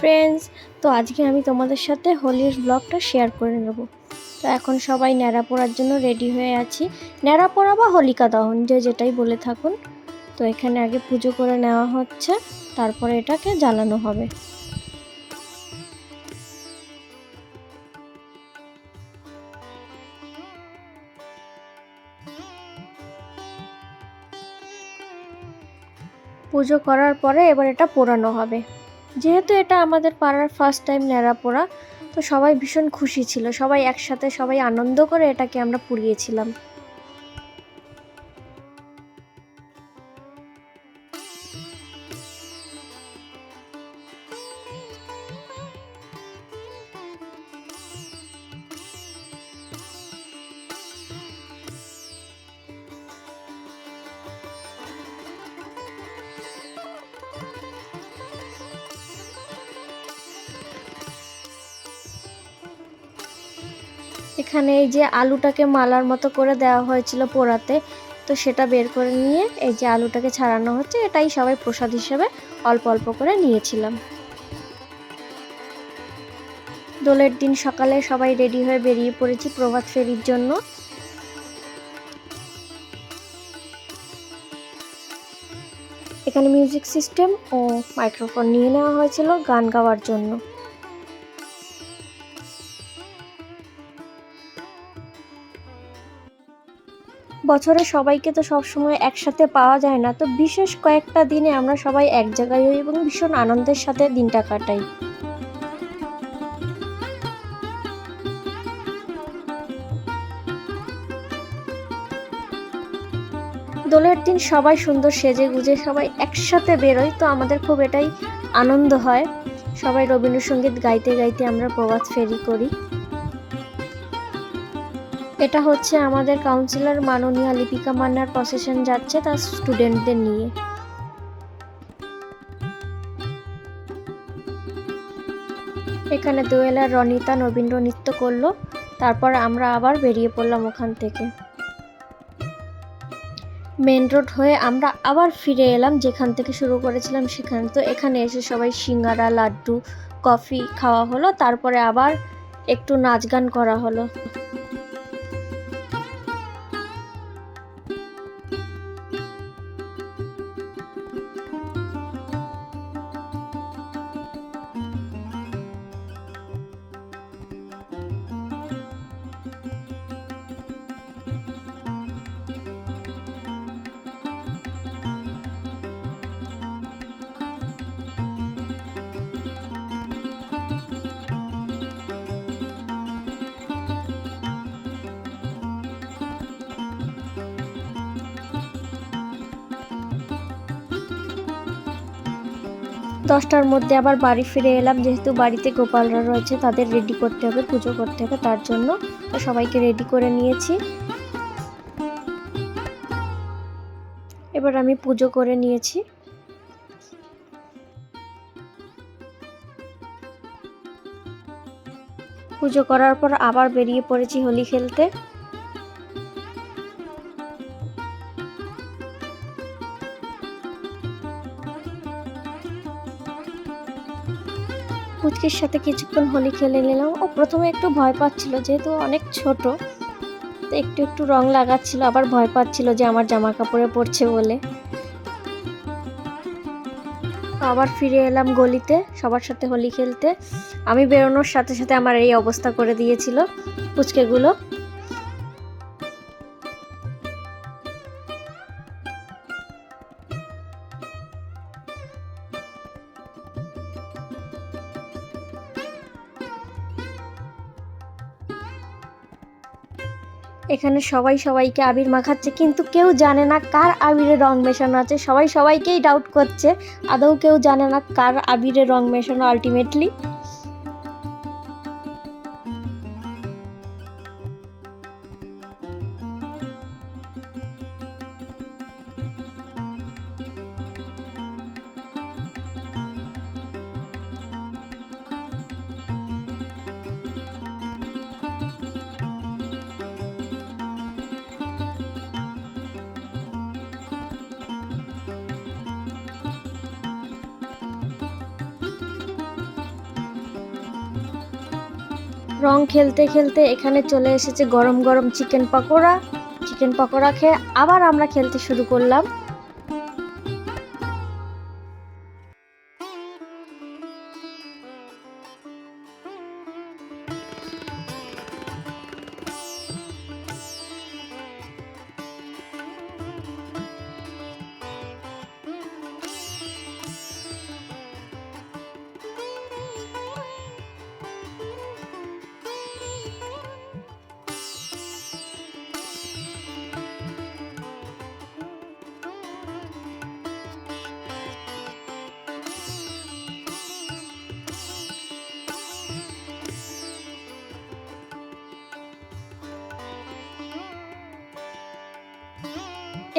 Friends তো আজকে আমি তোমাদের সাথে হোলির ব্লগটা শেয়ার করে নেব। তো এখন সবাই ন্যাড়া পড়ার জন্য রেডি হয়ে আছি। ন্যাড়া পড়া বা হোলিকা দহন, যে যেটাই বলে থাকুন। তো এখানে আগে পুজো করে নেওয়া হচ্ছে, তারপরে এটাকে জ্বালানো হবে। পুজো করার পরে এবার এটা পোড়ানো হবে। যেহেতু এটা আমাদের পাড়ার ফার্স্ট টাইম ন্যাড়া পোড়া তো সবাই ভীষণ খুশি ছিল। সবাই একসাথে সবাই আনন্দ করে এটাকে আমরা পুড়িয়েছিলাম। এখানে এই যে আলুটাকে মালার মতো করে দেওয়া হয়েছিল পোড়াতে, তো সেটা বের করে নিয়ে এই যে আলুটাকে ছাড়ানো হচ্ছে, এটাই সবাই প্রসাদ হিসেবে অল্প অল্প করে নিয়েছিলাম। দোলের দিন সকালে সবাই রেডি হয়ে বেরিয়ে পড়েছি প্রভাত ফেরির জন্য। এখানে মিউজিক সিস্টেম ও মাইক্রোফোন নিয়ে নেওয়া হয়েছিল গান গাওয়ার জন্য। বছরে সবাইকে তো সবসময় একসাথে পাওয়া যায় না, তো বিশেষ কয়েকটা দিনে আমরা সবাই এক জায়গায় হই এবং ভীষণ আনন্দের সাথে দিনটা কাটাই। দোলের দিন সবাই সুন্দর সেজে গুজে সবাই একসাথে বেরোয় তো আমাদের খুব এটাই আনন্দ হয়। সবাই রবীন্দ্রসঙ্গীত গাইতে গাইতে আমরা প্রবাদ ফেরি করি। এটা হচ্ছে আমাদের কাউন্সিলর মাননীয়া লিপিকা মান্নার প্রসেশন যাচ্ছে তার স্টুডেন্টদের নিয়ে। এখানে দোয়েলার রনিতা নবীন্দ্র নৃত্য করল, তারপর আমরা আবার বেরিয়ে পড়লাম ওখান থেকে। মেন রোড হয়ে আমরা আবার ফিরে এলাম, যেখান থেকে শুরু করেছিলাম সেখানে। তো এখানে এসে সবাই সিঙ্গারা, লাড্ডু কফি খাওয়া হলো, তারপরে আবার একটু নাচ গান করা হলো। দশটার মধ্যে আবার বাড়ি ফিরে এলাম। যেহেতু বাড়িতে গোপালরা রয়েছে, তাদের রেডি করতে হবে, পুজো করতে হবে, তার জন্য সবাইকে রেডি করে নিয়েছি। এবার আমি পুজো করে নিয়েছি। পুজো করার পর আবার বেরিয়ে পড়েছি হোলি খেলতে। পুচকির সাথে কিছুক্ষণ হোলি খেলে নিলাম। ও প্রথমে একটু ভয় পাচ্ছিল, যেহেতু অনেক ছোট, তো একটু একটু রং লাগাচ্ছিল, আবার ভয় পাচ্ছিল যে আমার জামা কাপড়ে পড়ছে বলে। আবার ফিরে এলাম গলিতে, সবার সাথে হোলি খেলতে। আমি বেরোনোর সাথে সাথে আমার এই অবস্থা করে দিয়েছিল পুচকেগুলো এখানে সবাই সবাইকে আবির মাখাচ্ছে, কিন্তু কেউ জানে না কার আবিরে রং মেশানো আছে। সবাই সবাইকেই ডাউট করছে। আদৌ কেউ জানে না কার আবিরে রং মেশানো আলটিমেটলি রং খেলতে খেলতে এখানে চলে এসেছে গরম গরম চিকেন পকোড়া। চিকেন পকোড়া খেয়ে আবার আমরা খেলতে শুরু করলাম।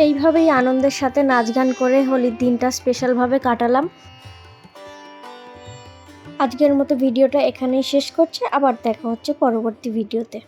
এইভাবেই আনন্দের সাথে নাচ গান করে হোলির দিনটা স্পেশালভাবে কাটালাম। আজকের মতো ভিডিওটা এখানেই শেষ করছে। আবার দেখা হচ্ছে পরবর্তী ভিডিওতে।